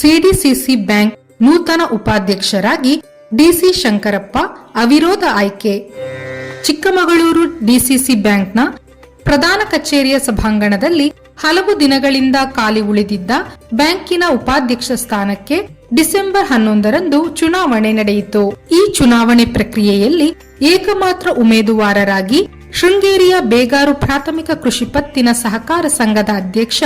CDCC bank ನೂತನ ಉಪಾಧ್ಯಕ್ಷರಾಗಿ DC Shankarappa ಅವಿರೋಧ ಆಯ್ಕೆ. ಚಿಕ್ಕಮಗಳೂರು ಡಿಸಿಸಿ ಬ್ಯಾಂಕ್ನ ಪ್ರಧಾನ ಕಚೇರಿಯ ಸಭಾಂಗಣದಲ್ಲಿ ಹಲವು ದಿನಗಳಿಂದ ಖಾಲಿ ಉಳಿದಿದ್ದ ಬ್ಯಾಂಕಿನ ಉಪಾಧ್ಯಕ್ಷ ಸ್ಥಾನಕ್ಕೆ ಡಿಸೆಂಬರ್ ಹನ್ನೊಂದರಂದು ಚುನಾವಣೆ ನಡೆಯಿತು. ಈ ಚುನಾವಣೆ ಪ್ರಕ್ರಿಯೆಯಲ್ಲಿ ಏಕಮಾತ್ರ ಉಮೇದುವಾರರಾಗಿ ಶೃಂಗೇರಿಯ ಬೇಗಾರು ಪ್ರಾಥಮಿಕ ಕೃಷಿ ಪತ್ತಿನ ಸಹಕಾರ ಸಂಘದ ಅಧ್ಯಕ್ಷ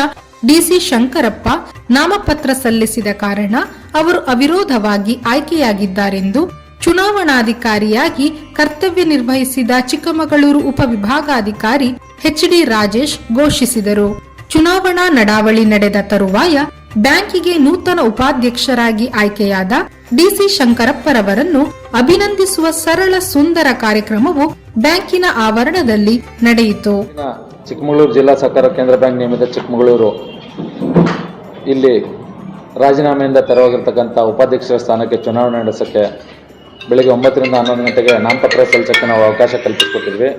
ಡಿಸಿ ಶಂಕರಪ್ಪ ನಾಮಪತ್ರ ಸಲ್ಲಿಸಿದ ಕಾರಣ ಅವರು ಅವಿರೋಧವಾಗಿ ಆಯ್ಕೆಯಾಗಿದ್ದಾರೆಂದು ಚುನಾವಣಾಧಿಕಾರಿಯಾಗಿ ಕರ್ತವ್ಯ ನಿರ್ವಹಿಸಿದ ಚಿಕ್ಕಮಗಳೂರು ಉಪವಿಭಾಗಾಧಿಕಾರಿ ಎಚ್ ಡಿ ರಾಜೇಶ್ ಘೋಷಿಸಿದರು. ಚುನಾವಣಾ ನಡಾವಳಿ ನಡೆದ ತರುವಾಯ ಬ್ಯಾಂಕಿಗೆ ನೂತನ ಉಪಾಧ್ಯಕ್ಷರಾಗಿ ಆಯ್ಕೆಯಾದ ಡಿಸಿ ಶಂಕರಪ್ಪರವರನ್ನು ಅಭಿನಂದಿಸುವ ಸರಳ ಸುಂದರ ಕಾರ್ಯಕ್ರಮವು ಬ್ಯಾಂಕಿನ ಆವರಣದಲ್ಲಿ ನಡೆಯಿತು. ಚಿಕ್ಕಮಗಳೂರು ಜಿಲ್ಲಾ ಸಹಕಾರ ಕೇಂದ್ರ ಬ್ಯಾಂಕ್ ನಿಯಮಿತ ಚಿಕ್ಕಮಗಳೂರು. ಇಲ್ಲಿ ರಾಜೀನಾಮೆಯಿಂದ ತೆರವಾಗಿರ್ತಕ್ಕಂಥ ಉಪಾಧ್ಯಕ್ಷರ ಸ್ಥಾನಕ್ಕೆ ಚುನಾವಣೆ ನಡೆಸೋಕ್ಕೆ ಬೆಳಗ್ಗೆ ಒಂಬತ್ತರಿಂದ ಹನ್ನೊಂದು ಗಂಟೆಗೆ ನಾಮಪತ್ರ ಸಲ್ಲಿಸೋಕ್ಕೆ ನಾವು ಅವಕಾಶ ಕಲ್ಪಿಸ್ಕೊಟ್ಟಿದ್ವಿ.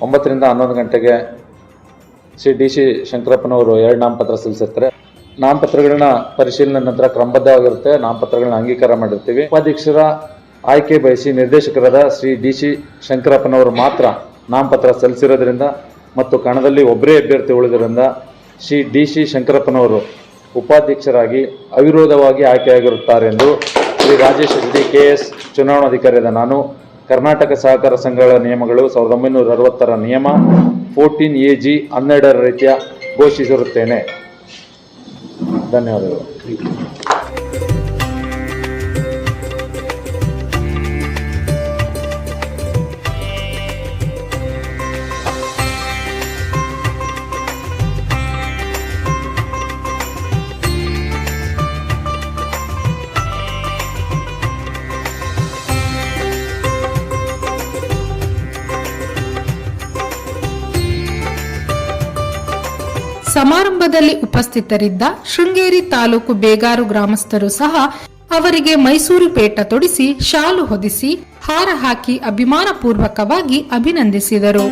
ಒಂಬತ್ತರಿಂದ ಹನ್ನೊಂದು ಗಂಟೆಗೆ ಶ್ರೀ ಡಿ ಸಿ ಶಂಕರಪ್ಪನವರು ಎರಡು ನಾಮಪತ್ರ ಸಲ್ಲಿಸಿರ್ತಾರೆ. ನಾಮಪತ್ರಗಳನ್ನ ಪರಿಶೀಲನೆ ನಂತರ ಕ್ರಮಬದ್ಧವಾಗಿರುತ್ತೆ. ನಾಮಪತ್ರಗಳನ್ನ ಅಂಗೀಕಾರ ಮಾಡಿರ್ತೀವಿ. ಉಪಾಧ್ಯಕ್ಷರ ಆಯ್ಕೆ ಬಯಸಿ ನಿರ್ದೇಶಕರಾದ ಶ್ರೀ ಡಿ ಸಿ ಶಂಕರಪ್ಪನವರು ಮಾತ್ರ ನಾಮಪತ್ರ ಸಲ್ಲಿಸಿರೋದ್ರಿಂದ ಮತ್ತು ಕಣದಲ್ಲಿ ಒಬ್ಬರೇ ಅಭ್ಯರ್ಥಿ ಉಳಿದ್ರಿಂದ ಶ್ರೀ ಡಿ ಸಿ ಶಂಕರಪ್ಪನವರು ಉಪಾಧ್ಯಕ್ಷರಾಗಿ ಅವಿರೋಧವಾಗಿ ಆಯ್ಕೆಯಾಗಿರುತ್ತಾರೆ ಎಂದು Shri Rajesh H D K S ಚುನಾವಣಾಧಿಕಾರಿಯಾದ ನಾನು. ಕರ್ನಾಟಕ ಸಹಕಾರ ಸಂಘಗಳ ನಿಯಮಗಳು ಸಾವಿರದ ಒಂಬೈನೂರ ಅರವತ್ತರ ನಿಯಮ ಫೋರ್ಟೀನ್ ಎ ಜಿ ಹನ್ನೆರಡರ ರೀತಿಯ ಘೋಷಿಸಿರುತ್ತೇನೆ. ಧನ್ಯವಾದಗಳು. ಸಮಾರಂಭದಲ್ಲಿ ಉಪಸ್ಥಿತರಿದ್ದ ಶೃಂಗೇರಿ ತಾಲೂಕು ಬೇಗಾರು ಗ್ರಾಮಸ್ಥರು ಸಹ ಅವರಿಗೆ ಮೈಸೂರು ಪೇಟ ತೊಡಿಸಿ ಶಾಲು ಹೊದಿಸಿ, ಹಾರ ಹಾಕಿ ಅಭಿಮಾನಪೂರ್ವಕವಾಗಿ ಅಭಿನಂದಿಸಿದರು.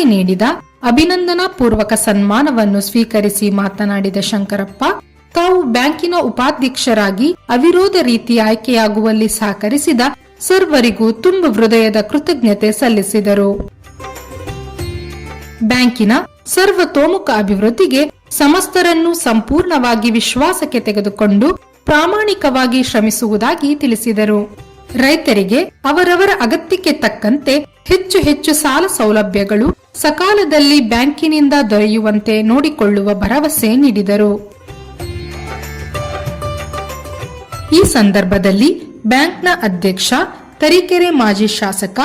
ತಮಗೆ ನೀಡಿದ ಅಭಿನಂದನಾ ಪೂರ್ವಕ ಸನ್ಮಾನವನ್ನು ಸ್ವೀಕರಿಸಿ ಮಾತನಾಡಿದ ಶಂಕರಪ್ಪ, ತಾವು ಬ್ಯಾಂಕಿನ ಉಪಾಧ್ಯಕ್ಷರಾಗಿ ಅವಿರೋಧ ರೀತಿ ಆಯ್ಕೆಯಾಗುವಲ್ಲಿ ಸಹಕರಿಸಿದ ಸರ್ವರಿಗೂ ತುಂಬ ಹೃದಯದ ಕೃತಜ್ಞತೆ ಸಲ್ಲಿಸಿದರು. ಬ್ಯಾಂಕಿನ ಸರ್ವತೋಮುಖ ಅಭಿವೃದ್ಧಿಗೆ ಸಮಸ್ತರನ್ನು ಸಂಪೂರ್ಣವಾಗಿ ವಿಶ್ವಾಸಕ್ಕೆ ತೆಗೆದುಕೊಂಡು ಪ್ರಾಮಾಣಿಕವಾಗಿ ಶ್ರಮಿಸುವುದಾಗಿ ತಿಳಿಸಿದರು. ರೈತರಿಗೆ ಅವರವರ ಅಗತ್ಯಕ್ಕೆ ತಕ್ಕಂತೆ ಹೆಚ್ಚು ಹೆಚ್ಚು ಸಾಲ ಸೌಲಭ್ಯಗಳು ಸಕಾಲದಲ್ಲಿ ಬ್ಯಾಂಕಿನಿಂದ ದೊರೆಯುವಂತೆ ನೋಡಿಕೊಳ್ಳುವ ಭರವಸೆ ನೀಡಿದರು. ಈ ಸಂದರ್ಭದಲ್ಲಿ ಬ್ಯಾಂಕ್ನ ಅಧ್ಯಕ್ಷ, ತರೀಕೆರೆ ಮಾಜಿ ಶಾಸಕ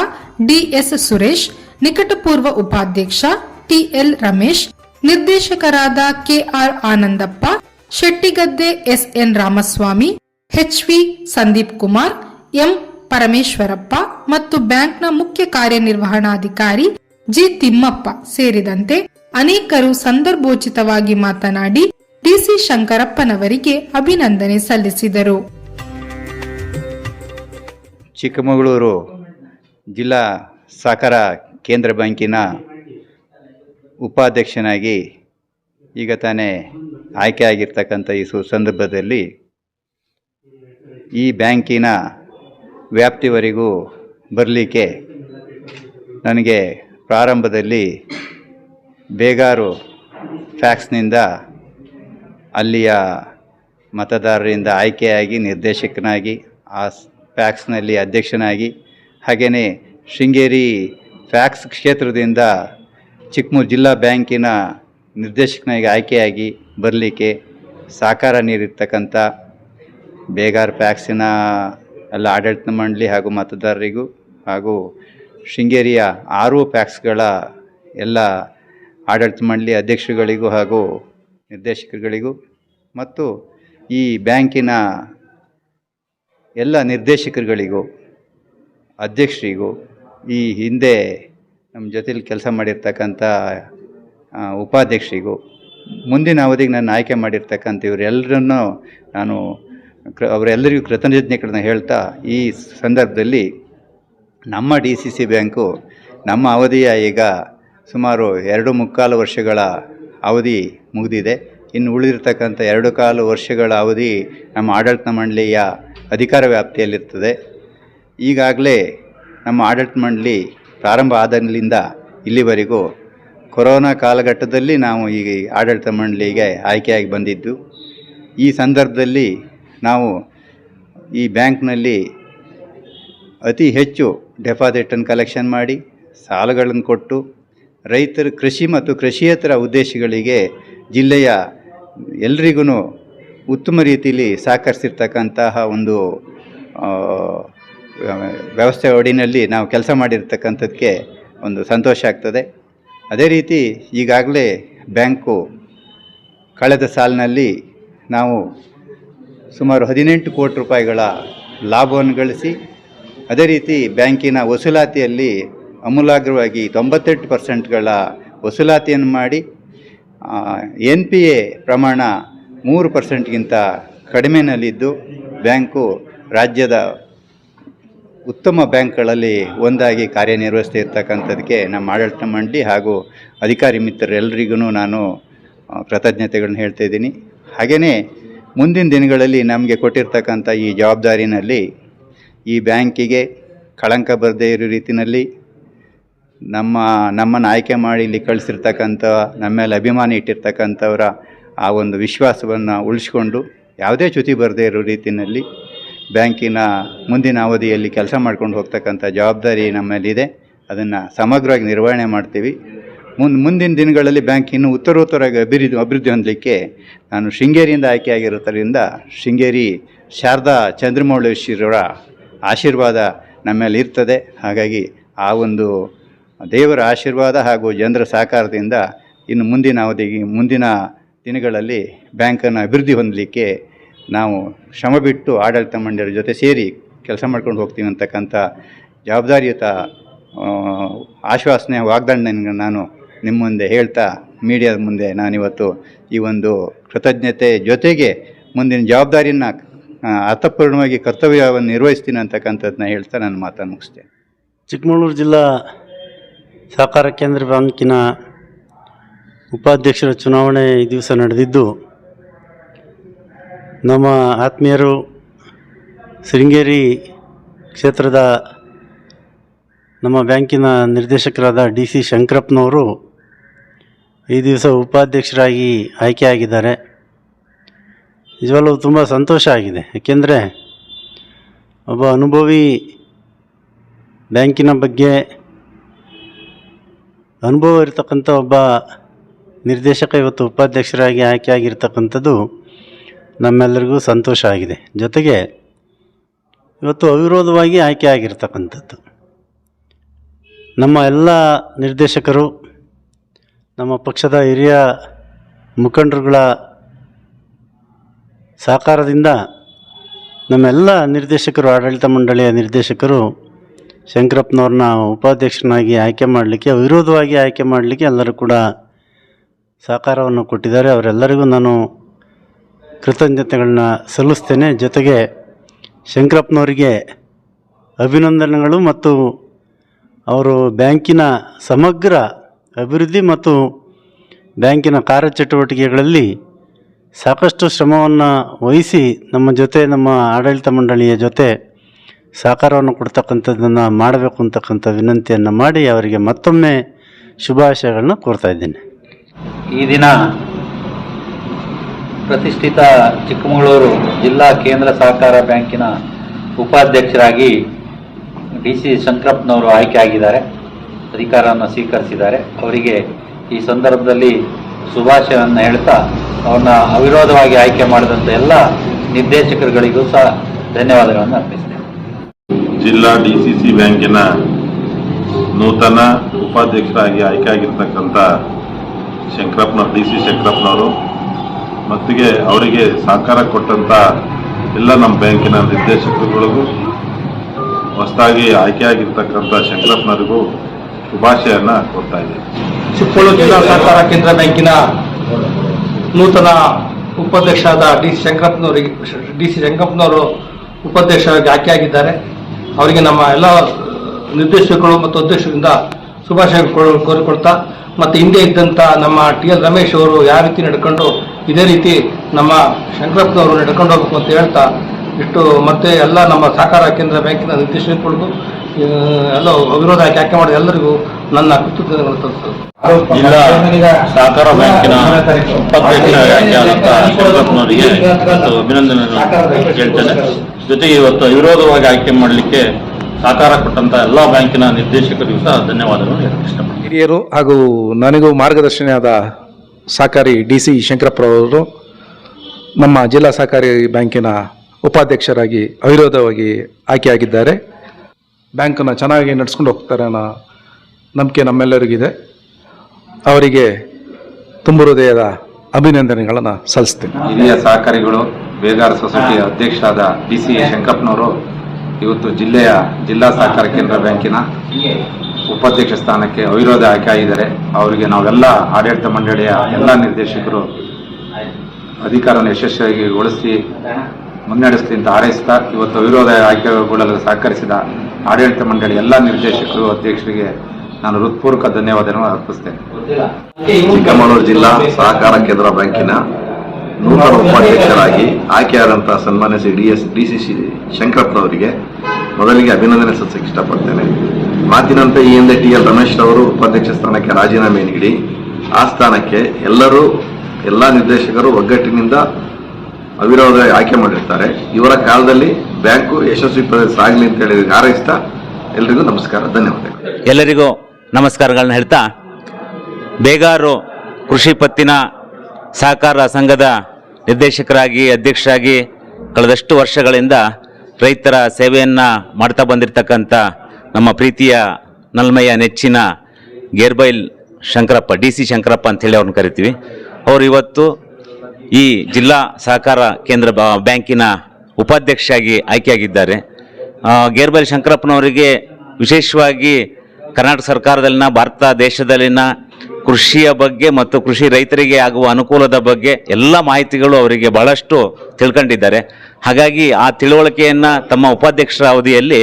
ಡಿಎಸ್ ಸುರೇಶ್, ನಿಕಟಪೂರ್ವ ಉಪಾಧ್ಯಕ್ಷ ಟಿಎಲ್ ರಮೇಶ್, ನಿರ್ದೇಶಕರಾದ KR Anandappa, Shettigadde SN Ramaswamy, HV Sandeep Kumar M Parameshwarappa ಮತ್ತು ಬ್ಯಾಂಕ್ನ ಮುಖ್ಯ ಕಾರ್ಯನಿರ್ವಹಣಾಧಿಕಾರಿ ಜಿ ತಿಮ್ಮಪ್ಪ ಸೇರಿದಂತೆ ಅನೇಕರು ಸಂದರ್ಭೋಚಿತವಾಗಿ ಮಾತನಾಡಿ ಡಿಸಿ ಶಂಕರಪ್ಪನವರಿಗೆ ಅಭಿನಂದನೆ ಸಲ್ಲಿಸಿದರು. ಚಿಕ್ಕಮಗಳೂರು ಜಿಲ್ಲಾ ಸಹಕಾರ ಕೇಂದ್ರ ಬ್ಯಾಂಕಿನ ಉಪಾಧ್ಯಕ್ಷನಾಗಿ ಈಗ ತಾನೇ ಆಯ್ಕೆ ಆಗಿರ್ತಕ್ಕಂಥ ಈ ಸು ಸಂದರ್ಭದಲ್ಲಿ ಈ ಬ್ಯಾಂಕಿನ ವ್ಯಾಪ್ತಿವರೆಗೂ ಬರಲಿಕ್ಕೆ ನನಗೆ ಪ್ರಾರಂಭದಲ್ಲಿ ಬೇಗಾರು ಫ್ಯಾಕ್ಸ್ನಿಂದ ಅಲ್ಲಿಯ ಮತದಾರರಿಂದ ಆಯ್ಕೆಯಾಗಿ, ನಿರ್ದೇಶಕನಾಗಿ, ಆ ಫ್ಯಾಕ್ಸ್ನಲ್ಲಿ ಅಧ್ಯಕ್ಷನಾಗಿ, ಹಾಗೆಯೇ ಶೃಂಗೇರಿ ಫ್ಯಾಕ್ಸ್ ಕ್ಷೇತ್ರದಿಂದ ಚಿಕ್ಕಮೂರು ಜಿಲ್ಲಾ ಬ್ಯಾಂಕಿನ ನಿರ್ದೇಶಕನಾಗಿ ಆಯ್ಕೆಯಾಗಿ ಬರಲಿಕ್ಕೆ ಸಾಕಾರ ನೀಡಿರ್ತಕ್ಕಂಥ ಬೇಗಾರ್ ಫ್ಯಾಕ್ಸಿನ ಎಲ್ಲ ಆಡಳಿತ ಮಂಡಳಿ ಹಾಗೂ ಮತದಾರರಿಗೂ ಹಾಗೂ ಶೃಂಗೇರಿಯ ಆರು ಪ್ಯಾಕ್ಸ್ಗಳ ಎಲ್ಲ ಆಡಳಿತ ಮಂಡಳಿ ಅಧ್ಯಕ್ಷರುಗಳಿಗೂ ಹಾಗೂ ನಿರ್ದೇಶಕರುಗಳಿಗೂ ಮತ್ತು ಈ ಬ್ಯಾಂಕಿನ ಎಲ್ಲ ನಿರ್ದೇಶಕರುಗಳಿಗೂ, ಅಧ್ಯಕ್ಷರಿಗೂ ಈ ಹಿಂದೆ ನಮ್ಮ ಜೊತೆಲಿ ಕೆಲಸ ಮಾಡಿರ್ತಕ್ಕಂಥ ಉಪಾಧ್ಯಕ್ಷರಿಗೂ ಮುಂದಿನ ಅವಧಿಗೆ ನಾನು ಆಯ್ಕೆ ಮಾಡಿರ್ತಕ್ಕಂಥ ಇವರೆಲ್ಲರನ್ನೂ ನಾನು ಅವರೆಲ್ಲರಿಗೂ ಕೃತಜ್ಞತೆಗಳನ್ನ ಹೇಳ್ತಾ ಈ ಸಂದರ್ಭದಲ್ಲಿ ನಮ್ಮ ಡಿ ಸಿ ಸಿ ಬ್ಯಾಂಕು ನಮ್ಮ ಅವಧಿಯ ಈಗ ಸುಮಾರು ಎರಡು ಮುಕ್ಕಾಲು ವರ್ಷಗಳ ಅವಧಿ ಮುಗಿದಿದೆ. ಇನ್ನು ಉಳಿದಿರ್ತಕ್ಕಂಥ ಎರಡು ಕಾಲು ವರ್ಷಗಳ ಅವಧಿ ನಮ್ಮ ಆಡಳಿತ ಮಂಡಳಿಯ ಅಧಿಕಾರ ವ್ಯಾಪ್ತಿಯಲ್ಲಿರ್ತದೆ. ಈಗಾಗಲೇ ನಮ್ಮ ಆಡಳಿತ ಮಂಡಳಿ ಪ್ರಾರಂಭ ಆದಾಗಲಿಂದ ಇಲ್ಲಿವರೆಗೂ ಕೊರೋನಾ ಕಾಲಘಟ್ಟದಲ್ಲಿ ನಾವು ಈ ಆಡಳಿತ ಮಂಡಳಿಗೆ ಆಯ್ಕೆಯಾಗಿ ಬಂದಿದ್ದು. ಈ ಸಂದರ್ಭದಲ್ಲಿ ನಾವು ಈ ಬ್ಯಾಂಕ್ನಲ್ಲಿ ಅತಿ ಹೆಚ್ಚು ಡೆಪಾಸಿಟನ್ನು ಕಲೆಕ್ಷನ್ ಮಾಡಿ ಸಾಲಗಳನ್ನು ಕೊಟ್ಟು ರೈತರ ಕೃಷಿ ಮತ್ತು ಕೃಷಿಯೇತರ ಉದ್ದೇಶಗಳಿಗೆ ಜಿಲ್ಲೆಯ ಎಲ್ರಿಗೂ ಉತ್ತಮ ರೀತಿಯಲ್ಲಿ ಸಹಕರಿಸಿರ್ತಕ್ಕಂತಹ ಒಂದು ವ್ಯವಸ್ಥೆ ಒಡಿನಲ್ಲಿ ನಾವು ಕೆಲಸ ಮಾಡಿರ್ತಕ್ಕಂಥದ್ದಕ್ಕೆ ಒಂದು ಸಂತೋಷ ಆಗ್ತದೆ. ಅದೇ ರೀತಿ ಈಗಾಗಲೇ ಬ್ಯಾಂಕು ಕಳೆದ ಸಾಲಿನಲ್ಲಿ ನಾವು ಸುಮಾರು ಹದಿನೆಂಟು ಕೋಟಿ ರೂಪಾಯಿಗಳ ಲಾಭವನ್ನು ಗಳಿಸಿ, ಅದೇ ರೀತಿ ಬ್ಯಾಂಕಿನ ವಸೂಲಾತಿಯಲ್ಲಿ ಅಮೂಲಾಗ್ರವಾಗಿ ತೊಂಬತ್ತೆಂಟು ಪರ್ಸೆಂಟ್ಗಳ ವಸೂಲಾತಿಯನ್ನು ಮಾಡಿ ಎನ್ ಪಿ ಎ ಪ್ರಮಾಣ ಮೂರು ಪರ್ಸೆಂಟ್ಗಿಂತ ಕಡಿಮೆನಲ್ಲಿದ್ದು, ಬ್ಯಾಂಕು ರಾಜ್ಯದ ಉತ್ತಮ ಬ್ಯಾಂಕ್ಗಳಲ್ಲಿ ಒಂದಾಗಿ ಕಾರ್ಯನಿರ್ವಹಿಸ್ತಾ ಇರ್ತಕ್ಕಂಥದಕ್ಕೆ ನಮ್ಮ ಆಡಳಿತ ಮಂಡಳಿ ಹಾಗೂ ಅಧಿಕಾರಿ ಮಿತ್ರರೆಲ್ಲರಿಗೂ ನಾನು ಕೃತಜ್ಞತೆಗಳನ್ನು ಕೃತಜ್ಞತೆಗಳನ್ನ ಹೇಳ್ತಾ ಇದ್ದೀನಿ. ಹಾಗೆಯೇ ಮುಂದಿನ ದಿನಗಳಲ್ಲಿ ನಮಗೆ ಕೊಟ್ಟಿರ್ತಕ್ಕಂಥ ಈ ಜವಾಬ್ದಾರಿನಲ್ಲಿ ಈ ಬ್ಯಾಂಕಿಗೆ ಕಳಂಕ ಬರದೇ ಇರೋ ರೀತಿಯಲ್ಲಿ ನಮ್ಮ, ನಮ್ಮನ್ನು ಆಯ್ಕೆ ಮಾಡಿ ಇಲ್ಲಿ ಕಳಿಸಿರ್ತಕ್ಕಂಥ, ನಮ್ಮ ಮೇಲೆ ಅಭಿಮಾನ ಇಟ್ಟಿರ್ತಕ್ಕಂಥವರ ಆ ಒಂದು ವಿಶ್ವಾಸವನ್ನು ಉಳಿಸ್ಕೊಂಡು ಯಾವುದೇ ಚ್ಯುತಿ ಬರದೇ ಇರೋ ರೀತಿಯಲ್ಲಿ ಬ್ಯಾಂಕಿನ ಮುಂದಿನ ಅವಧಿಯಲ್ಲಿ ಕೆಲಸ ಮಾಡ್ಕೊಂಡು ಹೋಗ್ತಕ್ಕಂಥ ಜವಾಬ್ದಾರಿ ನಮ್ಮ ಮೇಲಿದೆ ಅದನ್ನು ಸಮಗ್ರವಾಗಿ ನಿರ್ವಹಣೆ ಮಾಡ್ತೀವಿ. ಮುಂದೆ ಮುಂದಿನ ದಿನಗಳಲ್ಲಿ ಬ್ಯಾಂಕ್ ಇನ್ನೂ ಉತ್ತರೋತ್ತರಾಗಿ ಅಭಿವೃದ್ಧಿ ಅಭಿವೃದ್ಧಿ ಹೊಂದಲಿಕ್ಕೆ ನಾನು ಶೃಂಗೇರಿಯಿಂದ ಆಯ್ಕೆಯಾಗಿರೋದರಿಂದ ಶೃಂಗೇರಿ ಶಾರದಾ ಚಂದ್ರಮೌಳೇಶ್ವರರ ಆಶೀರ್ವಾದ ನಮ್ಮ ಮೇಲೆ ಇರ್ತದೆ. ಹಾಗಾಗಿ ಆ ಒಂದು ದೇವರ ಆಶೀರ್ವಾದ ಹಾಗೂ ಜನರ ಸಹಕಾರದಿಂದ ಇನ್ನು ಮುಂದಿನ ಅವಧಿಗೆ, ಮುಂದಿನ ದಿನಗಳಲ್ಲಿ ಬ್ಯಾಂಕನ್ನು ಅಭಿವೃದ್ಧಿ ಹೊಂದಲಿಕ್ಕೆ ನಾವು ಶ್ರಮ ಬಿಟ್ಟು ಆಡಳಿತ ಮಂಡಳಿಯ ಜೊತೆ ಸೇರಿ ಕೆಲಸ ಮಾಡ್ಕೊಂಡು ಹೋಗ್ತೀವಿ ಅಂತಕ್ಕಂಥ ಜವಾಬ್ದಾರಿಯುತ ಆಶ್ವಾಸನೆ ವಾಗ್ದಾನ ನಾನು ನಿಮ್ಮ ಮುಂದೆ ಹೇಳ್ತಾ ಮೀಡಿಯಾದ ಮುಂದೆ ನಾನಿವತ್ತು ಈ ಒಂದು ಕೃತಜ್ಞತೆ ಜೊತೆಗೆ ಮುಂದಿನ ಜವಾಬ್ದಾರಿಯನ್ನು ಅರ್ಥಪೂರ್ಣವಾಗಿ ಕರ್ತವ್ಯವನ್ನು ನಿರ್ವಹಿಸ್ತೀನಿ ಅಂತಕ್ಕಂಥದ್ದನ್ನ ಹೇಳ್ತಾ ನಾನು ಮಾತನ್ನು ಮುಗಿಸ್ತೇನೆ. ಚಿಕ್ಕಮಗಳೂರು ಜಿಲ್ಲಾ ಸಹಕಾರ ಕೇಂದ್ರ ಬ್ಯಾಂಕಿನ ಉಪಾಧ್ಯಕ್ಷರ ಚುನಾವಣೆ ಈ ದಿವಸ ನಡೆದಿದ್ದು, ನಮ್ಮ ಆತ್ಮೀಯರು ಶೃಂಗೇರಿ ಕ್ಷೇತ್ರದ ನಮ್ಮ ಬ್ಯಾಂಕಿನ ನಿರ್ದೇಶಕರಾದ ಡಿ ಸಿ ಶಂಕರಪ್ಪನವರು ಈ ದಿವಸ ಉಪಾಧ್ಯಕ್ಷರಾಗಿ ಆಯ್ಕೆಯಾಗಿದ್ದಾರೆ. ನಿಜವಾಗಲೂ ತುಂಬ ಸಂತೋಷ ಆಗಿದೆ. ಏಕೆಂದರೆ ಒಬ್ಬ ಅನುಭವಿ ಬ್ಯಾಂಕಿನ ಬಗ್ಗೆ ಅನುಭವ ಇರತಕ್ಕಂಥ ಒಬ್ಬ ನಿರ್ದೇಶಕ ಇವತ್ತು ಉಪಾಧ್ಯಕ್ಷರಾಗಿ ಆಯ್ಕೆಯಾಗಿರ್ತಕ್ಕಂಥದ್ದು ನಮ್ಮೆಲ್ಲರಿಗೂ ಸಂತೋಷ ಆಗಿದೆ. ಜೊತೆಗೆ ಇವತ್ತು ಅವಿರೋಧವಾಗಿ ಆಯ್ಕೆ ಆಗಿರ್ತಕ್ಕಂಥದ್ದು ನಮ್ಮ ಎಲ್ಲ ನಿರ್ದೇಶಕರು ನಮ್ಮ ಪಕ್ಷದ ಹಿರಿಯ ಮುಖಂಡರುಗಳ ಸಹಕಾರದಿಂದ ನಮ್ಮೆಲ್ಲ ನಿರ್ದೇಶಕರು, ಆಡಳಿತ ಮಂಡಳಿಯ ನಿರ್ದೇಶಕರು ಶಂಕರಪ್ಪನವ್ರನ್ನ ಉಪಾಧ್ಯಕ್ಷನಾಗಿ ಆಯ್ಕೆ ಮಾಡಲಿಕ್ಕೆ ವಿರೋಧವಾಗಿ ಆಯ್ಕೆ ಮಾಡಲಿಕ್ಕೆ ಎಲ್ಲರೂ ಕೂಡ ಸಹಕಾರವನ್ನು ಕೊಟ್ಟಿದ್ದಾರೆ. ಅವರೆಲ್ಲರಿಗೂ ನಾನು ಕೃತಜ್ಞತೆಗಳನ್ನ ಸಲ್ಲಿಸ್ತೇನೆ. ಜೊತೆಗೆ ಶಂಕರಪ್ಪನವರಿಗೆ ಅಭಿನಂದನೆಗಳು ಮತ್ತು ಅವರು ಬ್ಯಾಂಕಿನ ಸಮಗ್ರ ಅಭಿವೃದ್ಧಿ ಮತ್ತು ಬ್ಯಾಂಕಿನ ಕಾರ್ಯಚಟುವಟಿಕೆಗಳಲ್ಲಿ ಸಾಕಷ್ಟು ಶ್ರಮವನ್ನು ವಹಿಸಿ ನಮ್ಮ ಜೊತೆ ನಮ್ಮ ಆಡಳಿತ ಮಂಡಳಿಯ ಜೊತೆ ಸಹಕಾರವನ್ನು ಕೊಡ್ತಕ್ಕಂಥದ್ದನ್ನು ಮಾಡಬೇಕು ಅಂತಕ್ಕಂಥ ವಿನಂತಿಯನ್ನು ಮಾಡಿ ಅವರಿಗೆ ಮತ್ತೊಮ್ಮೆ ಶುಭಾಶಯಗಳನ್ನ ಕೋರ್ತಾ ಇದ್ದೇನೆ. ಈ ದಿನ ಪ್ರತಿಷ್ಠಿತ ಚಿಕ್ಕಮಗಳೂರು ಜಿಲ್ಲಾ ಕೇಂದ್ರ ಸಹಕಾರ ಬ್ಯಾಂಕಿನ ಉಪಾಧ್ಯಕ್ಷರಾಗಿ ಡಿ ಸಿ ಶಂಕರಪ್ಪನವರು ಆಯ್ಕೆಯಾಗಿದ್ದಾರೆ ಅಧಿಕಾರವನ್ನು ಸ್ವೀಕರಿಸಿದ್ದಾರೆ. ಅವರಿಗೆ ಈ ಸಂದರ್ಭದಲ್ಲಿ ಶುಭಾಶಯವನ್ನು ಹೇಳ್ತಾ ಅವನ್ನ ಅವಿರೋಧವಾಗಿ ಆಯ್ಕೆ ಮಾಡಿದಂಥ ಎಲ್ಲ ನಿರ್ದೇಶಕರುಗಳಿಗೂ ಸಹ ಧನ್ಯವಾದಗಳನ್ನು ಅರ್ಪಿಸ್ತೇನೆ. ಜಿಲ್ಲಾ ಡಿ ಸಿ ಸಿ ಬ್ಯಾಂಕಿನ ನೂತನ ಉಪಾಧ್ಯಕ್ಷರಾಗಿ ಆಯ್ಕೆಯಾಗಿರ್ತಕ್ಕಂಥ ಶಂಕರಪ್ಪನವರು ಡಿ ಸಿ ಶಂಕರಪ್ಪನವರು, ಮತ್ತಿಗೆ ಅವರಿಗೆ ಸಹಕಾರ ಕೊಟ್ಟಂಥ ಎಲ್ಲ ನಮ್ಮ ಬ್ಯಾಂಕಿನ ನಿರ್ದೇಶಕರುಗಳಿಗೂ, ಹೊಸದಾಗಿ ಆಯ್ಕೆಯಾಗಿರ್ತಕ್ಕಂಥ ಶಂಕರಪ್ಪನವರಿಗೂ ಶುಭಾಶಯನ ಕೊಡ್ತಾ ಇದ್ದೀನಿ ಚಿಕ್ಕೋಳು ಜಿಲ್ಲಾ ಸಹಕಾರ ಕೇಂದ್ರ ಬ್ಯಾಂಕಿನ ನೂತನ ಉಪಾಧ್ಯಕ್ಷರಾದ ಡಿ ಸಿ ಶಂಕರಪ್ಪನವರಿಗೆ ಡಿ ಸಿ ಶಂಕರಪ್ಪನವರು ಉಪಾಧ್ಯಕ್ಷರಾಗಿ ಆಯ್ಕೆಯಾಗಿದ್ದಾರೆ ಅವರಿಗೆ ನಮ್ಮ ಎಲ್ಲ ನಿರ್ದೇಶಕರು ಮತ್ತು ಅಧ್ಯಕ್ಷರಿಂದ ಶುಭಾಶಯ ಕೋರಿಕೊಳ್ತಾ ಮತ್ತು ಹಿಂದೆ ಇದ್ದಂಥ ನಮ್ಮ ಟಿ ಎಲ್ ರಮೇಶ್ ಅವರು ಯಾವ ರೀತಿ ನಡ್ಕೊಂಡು ಇದೇ ರೀತಿ ನಮ್ಮ ಶಂಕರಪ್ಪನವರು ನಡ್ಕೊಂಡು ಹೋಗ್ಬೇಕು ಅಂತ ಹೇಳ್ತಾ ಇಷ್ಟು ಮತ್ತೆ ಎಲ್ಲ ನಮ್ಮ ಸಹಕಾರ ಕೇಂದ್ರ ಬ್ಯಾಂಕಿನ ನಿರ್ದೇಶನ ಆ, ಎಲ್ಲ ಅವಿರೋಧ ಆಯ್ಕೆ ಆಯ್ಕೆ ಮಾಡಿದ ಎಲ್ಲರಿಗೂ ನನ್ನ ಕೃತಜ್ಞತೆಗಳನ್ನು ತಲುಪಿಸ್ತೇನೆ. ಜಿಲ್ಲಾ ಸಹಕಾರ ಬ್ಯಾಂಕಿನ ಉಪಾಧ್ಯಕ್ಷರಾದಂಥ ಶಂಕರಪ್ಪನವರಿಗೆ ಇವತ್ತು ಅಭಿನಂದನೆಗಳನ್ನು ಹೇಳ್ತೇನೆ ಜೊತೆಗೆ ಇವತ್ತು ಅವಿರೋಧವಾಗಿ ಆಯ್ಕೆ ಮಾಡಲಿಕ್ಕೆ ಸಹಕಾರ ಕೊಟ್ಟಂತ ಎಲ್ಲಾ ಬ್ಯಾಂಕಿನ ನಿರ್ದೇಶಕರಿಗೂ ಸಹ ಧನ್ಯವಾದಗಳು ಹೇಳಕ್ಕೆ ಇಷ್ಟಪಡ್ತೀನಿ. ಹಿರಿಯರು ಹಾಗೂ ನನಗೂ ಮಾರ್ಗದರ್ಶನಿಯಾದ ಸಹಕಾರಿ ಡಿ ಸಿ ಶಂಕರಪ್ಪರವರು ನಮ್ಮ ಜಿಲ್ಲಾ ಸಹಕಾರಿ ಬ್ಯಾಂಕಿನ ಉಪಾಧ್ಯಕ್ಷರಾಗಿ ಅವಿರೋಧವಾಗಿ ಆಯ್ಕೆಯಾಗಿದ್ದಾರೆ. ಬ್ಯಾಂಕನ್ನು ಚೆನ್ನಾಗಿ ನಡೆಸ್ಕೊಂಡು ಹೋಗ್ತಾರೆ ಅನ್ನೋ ನಂಬಿಕೆ ನಮ್ಮೆಲ್ಲರಿಗಿದೆ. ಅವರಿಗೆ ತುಂಬ ಹೃದಯದ ಅಭಿನಂದನೆಗಳನ್ನು ಸಲ್ಲಿಸ್ತೇನೆ. ಹಿರಿಯ ಸಹಕಾರಿಗಳು, ಬೇಗಾರ ಸೊಸೈಟಿಯ ಅಧ್ಯಕ್ಷರಾದ ಡಿ ಸಿ ಶಂಕಪ್ಪನವರು ಇವತ್ತು ಜಿಲ್ಲೆಯ ಜಿಲ್ಲಾ ಸಹಕಾರ ಕೇಂದ್ರ ಬ್ಯಾಂಕಿನ ಉಪಾಧ್ಯಕ್ಷ ಸ್ಥಾನಕ್ಕೆ ಅವಿರೋಧ ಆಯ್ಕೆ ಆಗಿದ್ದಾರೆ. ಅವರಿಗೆ ನಾವೆಲ್ಲ ಆಡಳಿತ ಮಂಡಳಿಯ ಎಲ್ಲ ನಿರ್ದೇಶಕರು ಅಧಿಕಾರವನ್ನು ಯಶಸ್ವಿಯಾಗಿ ಗೊಳಿಸಿ ಮುನ್ನಡೆಸಲಿ ಅಂತ ಹಾರೈಸ್ತಾ ಇವತ್ತು ಅವಿರೋಧ ಆಯ್ಕೆಗೊಳ್ಳಲು ಸಹಕರಿಸಿದ ಆಡಳಿತ ಮಂಡಳಿ ಎಲ್ಲ ನಿರ್ದೇಶಕರು, ಅಧ್ಯಕ್ಷರಿಗೆ ನಾನು ಹೃತ್ಪೂರ್ವಕ ಧನ್ಯವಾದಗಳನ್ನು ಅರ್ಪಿಸ್ತೇನೆ. ಚಿಕ್ಕಮಗಳೂರು ಜಿಲ್ಲಾ ಸಹಕಾರ ಕೇಂದ್ರ ಬ್ಯಾಂಕಿನ ನೂತನ ಉಪಾಧ್ಯಕ್ಷರಾಗಿ ಆಯ್ಕೆಯಾದಂತಹ ಸನ್ಮಾನ್ಯ Shri D S, D C C ಶಂಕರಪ್ಪನವರಿಗೆ ಮೊದಲಿಗೆ ಅಭಿನಂದನೆ ಸಲ್ಲಿಸಕ್ಕೆ ಇಷ್ಟಪಡ್ತೇನೆ. ಮಾತಿನಂತೆ ಈ ಹಿಂದೆ ಟಿ ಎಲ್ ರಮೇಶ್ ಅವರು ಉಪಾಧ್ಯಕ್ಷ ಸ್ಥಾನಕ್ಕೆ ರಾಜೀನಾಮೆ ನೀಡಿ, ಆ ಸ್ಥಾನಕ್ಕೆ ಎಲ್ಲರೂ, ಎಲ್ಲ ನಿರ್ದೇಶಕರು ಒಗ್ಗಟ್ಟಿನಿಂದ ಅವಿರೋಧ ಆಯ್ಕೆ ಮಾಡಿರ್ತಾರೆ. ಇವರ ಕಾಲದಲ್ಲಿ ಬ್ಯಾಂಕು ಯಶಸ್ವಿ ಸಾಗಲಿ ಅಂತ ಹೇಳಿ ಹಾರೈಸ್ತಾ ಎಲ್ರಿಗೂ ನಮಸ್ಕಾರ, ಧನ್ಯವಾದಗಳು. ಎಲ್ಲರಿಗೂ ನಮಸ್ಕಾರಗಳನ್ನ ಹೇಳ್ತಾ, ಬೇಗಾರು ಕೃಷಿ ಪತ್ತಿನ ಸಹಕಾರ ಸಂಘದ ನಿರ್ದೇಶಕರಾಗಿ, ಅಧ್ಯಕ್ಷರಾಗಿ ಕಳೆದಷ್ಟು ವರ್ಷಗಳಿಂದ ರೈತರ ಸೇವೆಯನ್ನು ಮಾಡ್ತಾ ಬಂದಿರತಕ್ಕಂಥ ನಮ್ಮ ಪ್ರೀತಿಯ ನಲ್ಮಯ ನೆಚ್ಚಿನ ಗೇರ್ಬೈಲ್ ಶಂಕರಪ್ಪ, ಡಿ ಸಿ ಶಂಕರಪ್ಪ ಅಂತೇಳಿ ಅವ್ರನ್ನ ಕರಿತೀವಿ. ಅವರು ಇವತ್ತು ಈ ಜಿಲ್ಲಾ ಸಹಕಾರ ಕೇಂದ್ರ ಬ್ಯಾಂಕಿನ ಉಪಾಧ್ಯಕ್ಷರಾಗಿ ಆಯ್ಕೆಯಾಗಿದ್ದಾರೆ. ಗೇರ್ಬಲಿ ಶಂಕರಪ್ಪನವರಿಗೆ ವಿಶೇಷವಾಗಿ ಕರ್ನಾಟಕ ಸರ್ಕಾರದಲ್ಲಿನ, ಭಾರತ ದೇಶದಲ್ಲಿನ ಕೃಷಿಯ ಬಗ್ಗೆ ಮತ್ತು ಕೃಷಿ ರೈತರಿಗೆ ಆಗುವ ಅನುಕೂಲದ ಬಗ್ಗೆ ಎಲ್ಲ ಮಾಹಿತಿಗಳು ಅವರಿಗೆ ಬಹಳಷ್ಟು ತಿಳ್ಕೊಂಡಿದ್ದಾರೆ. ಹಾಗಾಗಿ ಆ ತಿಳುವಳಿಕೆಯನ್ನು ತಮ್ಮ ಉಪಾಧ್ಯಕ್ಷರ ಅವಧಿಯಲ್ಲಿ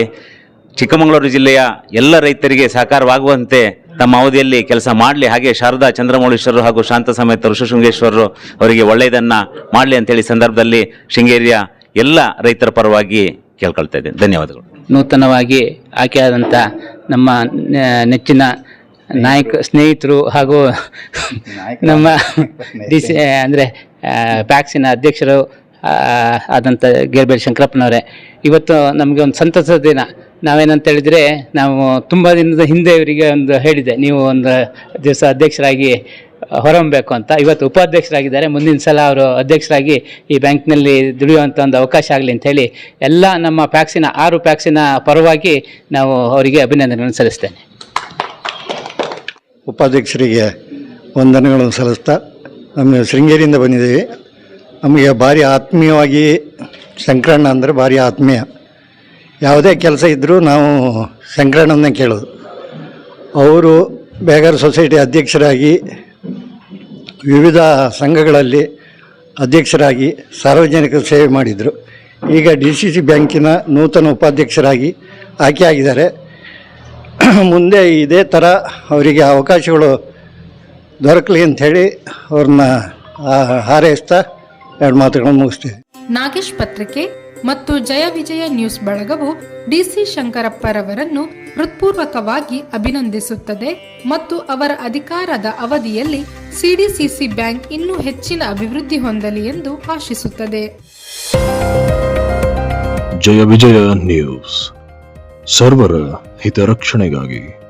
ಚಿಕ್ಕಮಗಳೂರು ಜಿಲ್ಲೆಯ ಎಲ್ಲ ರೈತರಿಗೆ ಸಹಕಾರವಾಗುವಂತೆ ತಮ್ಮ ಅವಧಿಯಲ್ಲಿ ಕೆಲಸ ಮಾಡಲಿ. ಹಾಗೆ ಶಾರದಾ ಚಂದ್ರಮೌಳೇಶ್ವರರು ಹಾಗೂ ಶಾಂತ ಸಮೇತ ಋಷಶೃಂಗೇಶ್ವರರು ಅವರಿಗೆ ಒಳ್ಳೆಯದನ್ನು ಮಾಡಲಿ ಅಂತೇಳಿ ಸಂದರ್ಭದಲ್ಲಿ ಶೃಂಗೇರಿಯ ಎಲ್ಲ ರೈತರ ಪರವಾಗಿ ಕೇಳ್ಕೊಳ್ತಾ ಇದ್ದೇನೆ. ಧನ್ಯವಾದಗಳು. ನೂತನವಾಗಿ ಆಯ್ಕೆಯಾದಂಥ ನಮ್ಮ ನೆಚ್ಚಿನ ನಾಯಕ ಸ್ನೇಹಿತರು ಹಾಗೂ ನಮ್ಮ ಡಿ ಸಿ ಅಂದರೆ ಪ್ಯಾಕ್ಸಿನ ಅಧ್ಯಕ್ಷರು ಆದಂಥ ಗೇರ್ಬೇಲ್ ಶಂಕರಪ್ಪನವರೇ ಇವತ್ತು ನಮಗೆ ಒಂದು ಸಂತಸದ ದಿನ. ನಾವೇನಂತ ಹೇಳಿದರೆ ನಾವು ತುಂಬ ದಿನದ ಹಿಂದೆ ಇವರಿಗೆ ಒಂದು ಹೇಳಿದೆ ನೀವು ಒಂದು ದಿವಸ ಅಧ್ಯಕ್ಷರಾಗಿ ಹೊರಹೊಮ್ಮಬೇಕು ಅಂತ. ಇವತ್ತು ಉಪಾಧ್ಯಕ್ಷರಾಗಿದ್ದಾರೆ. ಮುಂದಿನ ಸಲ ಅವರು ಅಧ್ಯಕ್ಷರಾಗಿ ಈ ಬ್ಯಾಂಕ್ನಲ್ಲಿ ದುಡಿಯುವಂಥ ಒಂದು ಅವಕಾಶ ಆಗಲಿ ಅಂತ ಹೇಳಿ ಎಲ್ಲ ನಮ್ಮ ಪ್ಯಾಕ್ಸಿನ, ಆರು ಪ್ಯಾಕ್ಸಿನ ಪರವಾಗಿ ನಾವು ಅವರಿಗೆ ಅಭಿನಂದನೆಗಳನ್ನು ಸಲ್ಲಿಸ್ತೇನೆ. ಉಪಾಧ್ಯಕ್ಷರಿಗೆ ವಂದನೆಗಳನ್ನು ಸಲ್ಲಿಸ್ತಾ ನಮ್ಮ ಶೃಂಗೇರಿಯಿಂದ ಬಂದಿದ್ದೀವಿ. ನಮಗೆ ಭಾರಿ ಆತ್ಮೀಯವಾಗಿ ಶಂಕರಣ್ಣ ಅಂದರೆ ಭಾರಿ ಆತ್ಮೀಯ. ಯಾವುದೇ ಕೆಲಸ ಇದ್ದರೂ ನಾವು ಶಂಕರಣ್ಣನ್ನೇ ಕೇಳೋದು. ಅವರು ಬೇಗರ್ ಸೊಸೈಟಿ ಅಧ್ಯಕ್ಷರಾಗಿ ವಿವಿಧ ಸಂಘಗಳಲ್ಲಿ ಅಧ್ಯಕ್ಷರಾಗಿ ಸಾರ್ವಜನಿಕ ಸೇವೆ ಮಾಡಿದರು. ಈಗ ಡಿ ಸಿ ಸಿ ಬ್ಯಾಂಕಿನ ನೂತನ ಉಪಾಧ್ಯಕ್ಷರಾಗಿ ಆಯ್ಕೆಯಾಗಿದ್ದಾರೆ ಮುಂದೆ ಇದೇ ಥರ ಅವರಿಗೆ ಅವಕಾಶಗಳು ದೊರಕಲಿ ಅಂಥೇಳಿ ಅವ್ರನ್ನ ಹಾರೈಸ್ತಾ ಎರಡು ಮಾತುಗಳನ್ನು ಮುಗಿಸ್ತೀವಿ ನಾಗೇಶ್ ಪತ್ರಿಕೆ ಮತ್ತು ಜಯ ವಿಜಯ ನ್ಯೂಸ್ ಬಳಗವು ಡಿಸಿ ಶಂಕರಪ್ಪರವರನ್ನು ಹೃತ್ಪೂರ್ವಕವಾಗಿ ಅಭಿನಂದಿಸುತ್ತದೆ ಮತ್ತು ಅವರ ಅಧಿಕಾರದ ಅವಧಿಯಲ್ಲಿ ಸಿಡಿಸಿಸಿ ಬ್ಯಾಂಕ್ ಇನ್ನೂ ಹೆಚ್ಚಿನ ಅಭಿವೃದ್ಧಿ ಹೊಂದಲಿ ಎಂದು ಆಶಿಸುತ್ತದೆ. ಜಯ ವಿಜಯ ನ್ಯೂಸ್. ಸರ್ವರ ಹಿತರಕ್ಷಣೆಗಾಗಿ